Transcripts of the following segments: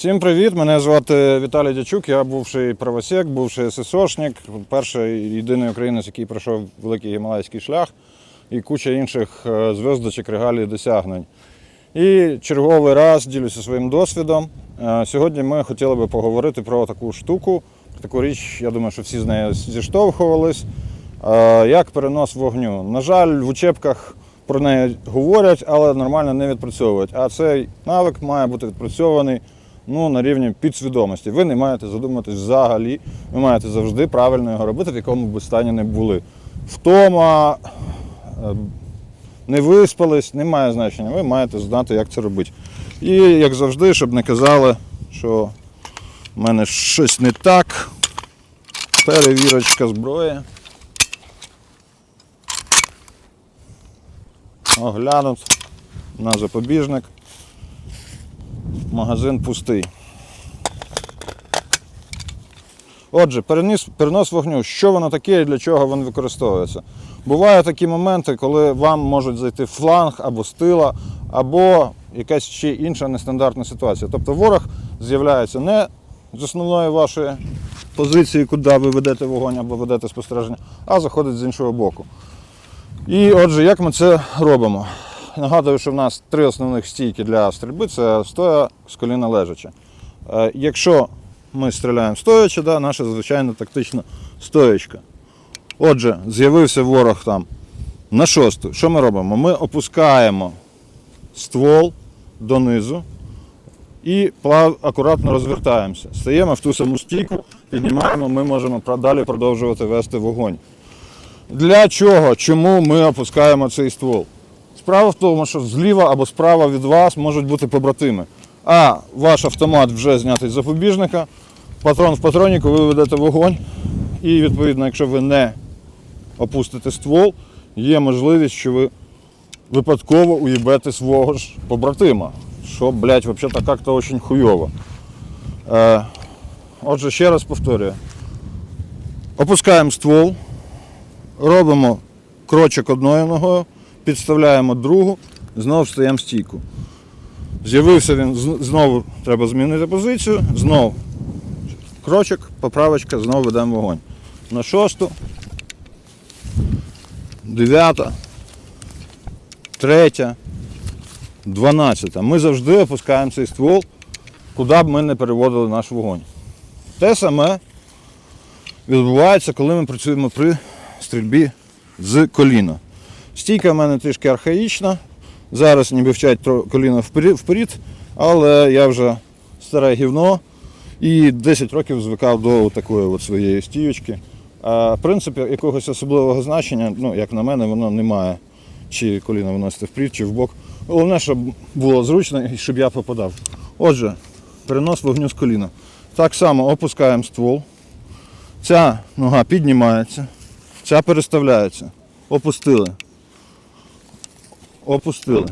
Всім привіт! Мене звати Віталій Дячук, я бувший правосек, бувший ССОшник, перший єдиний українець, який пройшов великий гімалайський шлях і куча інших е, зв'язочок, регалій, досягнень. І черговий раз ділюся своїм досвідом. Е, Сьогодні ми хотіли би поговорити про таку штуку, таку річ, я думаю, що всі з нею зіштовхувались. Е, Як перенос вогню. На жаль, в учебках про неї говорять, але нормально не відпрацьовують. А цей навик має бути відпрацьований ну, на рівні підсвідомості. Ви не маєте задуматись взагалі, ви маєте завжди правильно його робити, в якому б стані не були. Втома, е, не виспались, не має значення. Ви маєте знати, як це робити. І як завжди, щоб не казали, що в мене щось не так. Перевірочка зброї. Оглянуть на запобіжник. Магазин пустий. Отже, переніс, перенос вогню. Що воно таке і для чого він використовується? Бувають такі моменти, коли вам можуть зайти фланг або з тила, або якась ще інша нестандартна ситуація. Тобто ворог з'являється не з основної вашої позиції, куди ви ведете вогонь або ведете спостереження, а заходить з іншого боку. І отже, як ми це робимо? Нагадую, що в нас три основних стійки для стрільби це стоя з коліна лежача. Е, Якщо ми стріляємо стоячи, да, наша звичайна тактична стоячка. Отже, з'явився ворог там на шосту. Що ми робимо? Ми опускаємо ствол донизу і плав, акуратно розвертаємося. Стаємо в ту саму стійку, піднімаємо, ми можемо далі продовжувати вести вогонь. Для чого? Чому ми опускаємо цей ствол? Справа в тому, що зліва або справа від вас можуть бути побратими. А ваш автомат вже знятий з запобіжника, патрон в патроніку, ви ведете вогонь. І відповідно, якщо ви не опустите ствол, є можливість, що ви випадково уїбете свого ж побратима. Що, блядь, взагалі як-то дуже хуйово. Е, отже, ще раз повторюю. Опускаємо ствол, робимо крочок одною ногою, підставляємо другу, знову встаємо стійку. З'явився він, знову треба змінити позицію, знову крочок, поправочка, знову ведемо вогонь. На шосту, дев'ята, третя, дванадцята. Ми завжди опускаємо цей ствол, куди б ми не переводили наш вогонь. Те саме відбувається, коли ми працюємо при стрільбі з коліна. Стійка в мене трішки архаїчна. Зараз ніби вчать коліно вперед, але я вже старе гівно і 10 років звикав до такої от своєї стійочки. А принципі, якогось особливого значення, ну, як на мене, воно не має. Чи коліно виносити вперед, чи вбок. Головне, щоб було зручно і щоб я попадав. Отже, перенос вогню з коліна. Так само опускаємо ствол. Ця нога піднімається, ця переставляється. Опустили. Опустили.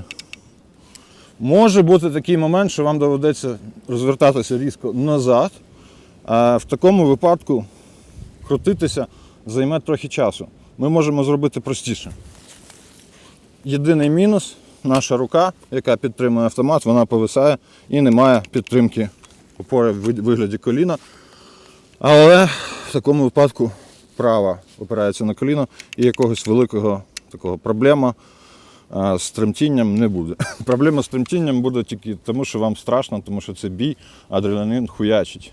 Може бути такий момент, що вам доведеться розвертатися різко назад. А в такому випадку крутитися займе трохи часу. Ми можемо зробити простіше. Єдиний мінус наша рука, яка підтримує автомат, вона повисає і не має підтримки опори в вигляді коліна. Але в такому випадку права опирається на коліно і якогось великого такого проблема з тремтінням не буде. Проблема з тремтінням буде тільки тому, що вам страшно, тому що це бій, адреналін хуячить.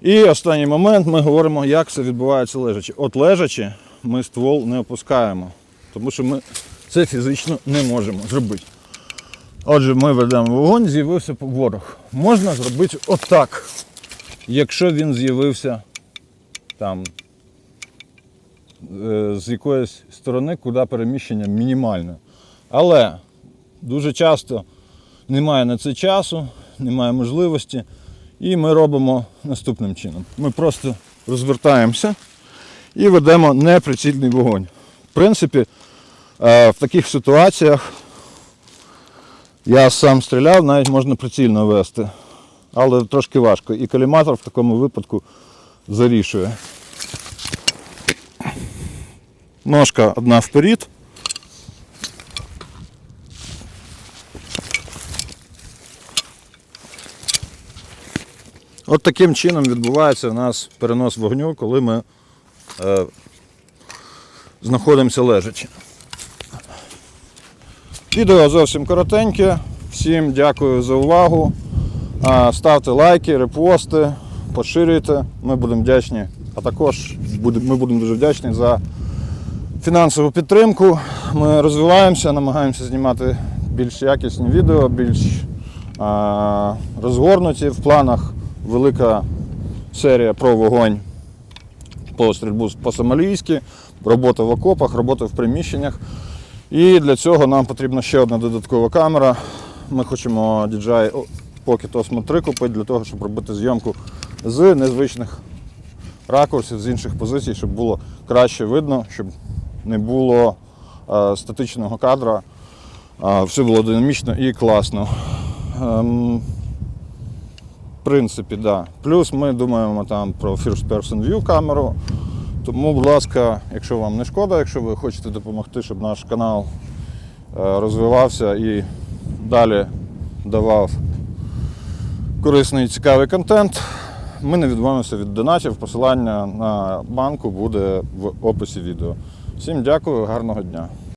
І останній момент ми говоримо, як це відбувається лежачи. От лежачи ми ствол не опускаємо, тому що ми це фізично не можемо зробити. Отже, ми ведемо вогонь, з'явився ворог. Можна зробити отак. Якщо він з'явився там е, з якоїсь сторони, куди переміщення мінімальне. Але дуже часто немає на це часу, немає можливості. І ми робимо наступним чином. Ми просто розвертаємося і ведемо неприцільний вогонь. В принципі, е, в таких ситуаціях я сам стріляв, навіть можна прицільно вести, але трошки важко. І коліматор в такому випадку зарішує. Ножка одна вперед. От таким чином відбувається у нас перенос вогню, коли ми е, знаходимося лежачи. Відео зовсім коротеньке. Всім дякую за увагу. Ставте лайки, репости, поширюйте. Ми будемо вдячні. А також ми будемо дуже вдячні за фінансову підтримку. Ми розвиваємося, намагаємося знімати більш якісні відео, більш розгорнуті. В планах велика серія про вогонь по стрільбу по Сомалійськи, робота в окопах, робота в приміщеннях. І для цього нам потрібна ще одна додаткова камера. Ми хочемо DJI Pocket Osmo 3 купити для того, щоб робити зйомку з незвичних ракурсів, з інших позицій, щоб було краще видно, щоб не було е, статичного кадра, все було динамічно і класно. В принципі, да. Плюс ми думаємо там про First Person View камеру. Тому, будь ласка, якщо вам не шкода, якщо ви хочете допомогти, щоб наш канал е, розвивався і далі давав корисний і цікавий контент, ми не відмовимося від донатів. Посилання на банку буде в описі відео. Всім дякую, гарного дня.